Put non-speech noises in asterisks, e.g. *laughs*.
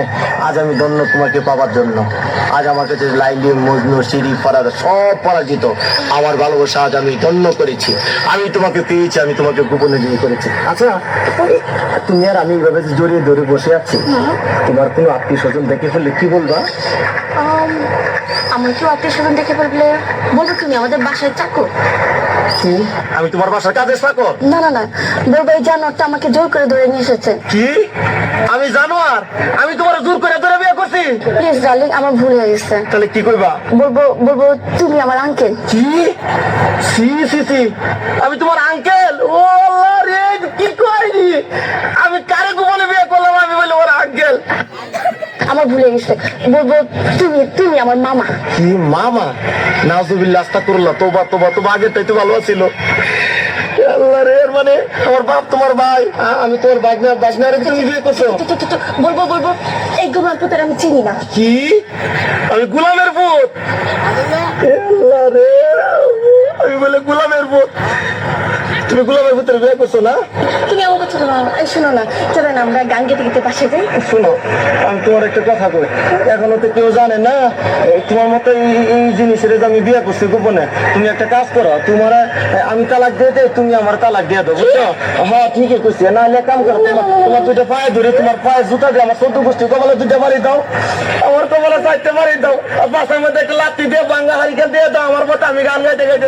*laughs* আজ আমি ধন্য তোমাকে পাওয়ার জন্য। আজ আমার কাছে লাইলি মজনু সিঁড়ি পাড়ার সব পরাজিত। আমার ভালোবাসা আজ আমি ধন্য করেছি। আমি তোমাকে পেয়েছি আমি তোমাকে গোপনে বিয়ে করেছি। আচ্ছা তুমি আর আমি এইভাবে জড়িয়ে ধরে বসে আছি তোমার কোনো আত্মীয় স্বজন দেখে ফেললে কি বলবা? আম, আমার কেউ আত্মীয় স্বজন দেখে ফেললে বলব তুমি আমাদের বাসায় চাকর কি আমি তোমার বাসার কাজে চাকর না না না বলব এই জানোয়ারটা আমাকে জোর করে ধরে নিয়ে এসেছে। কি? আমি জানো আর আমি তোমার জোর করে ধরে বিয়ে করছি? প্লিজ ডার্লিং আমার ভুল হয়ে গেছে। তাহলে কি কইবা? বলব বলব তুমি আমার আঙ্কেল কি? সি সি সি। আমি তোমার আঙ্কেল ও আল্লাহ রে কি কইনি আমি কারে গোপনে বিয়ে করলাম আমি বলে ওর আঙ্কেল আমার ভুল গেছে। বলব তুমি তুমি আমার মামা। কি মামা? নাজুবিল্লাহ আস্তাগফিরুল্লাহ তোবা তোবা তোবা আগের তাই তো ভালো ছিল আল্লাহ রে এর মানে আমার বাপ তোমার ভাই। আমি তোমার বাগনা বাগনারে তুমি বিয়ে করছ? বলব বলব এই গোলাম পুতের আমি চিনি না। কি? আমি গোলামের পুত? আল্লাহ রে আমি বলে গোলামের পুত। তুমি গোলামের পুত্রের বিয়ে করছ না? তুমি আমার কথা না। এই শোনো না চলো না আমরা গান গেতে গেতে পাশে যাই। শোনো আমি তোমার একটা কথা কই। এখনও তো কেউ জানে না তোমার মতো এই জিনিসের আমি বিয়ে করছি গোপনে তুমি একটা কাজ করো তোমার আমি তালাক দিয়ে দেই তুমি আমার তালাক দিয়ে দাও বুঝছ? হ্যাঁ ঠিকই কইছি না হলে কাম করো তোমার তোমার দুইটা পায়ে ধরে তোমার পায়ে জুতা দিয়ে আমার চোদ্দ গোষ্ঠী কপালে দুইটা বাড়ি দাও আমার কপালে চারটে বাড়ি দাও বাসার মধ্যে একটা লাত্তি দিয়ে বাঙ্গা হারিকা দিয়ে দাও আমার মতো আমি গান গাইতে গাইতে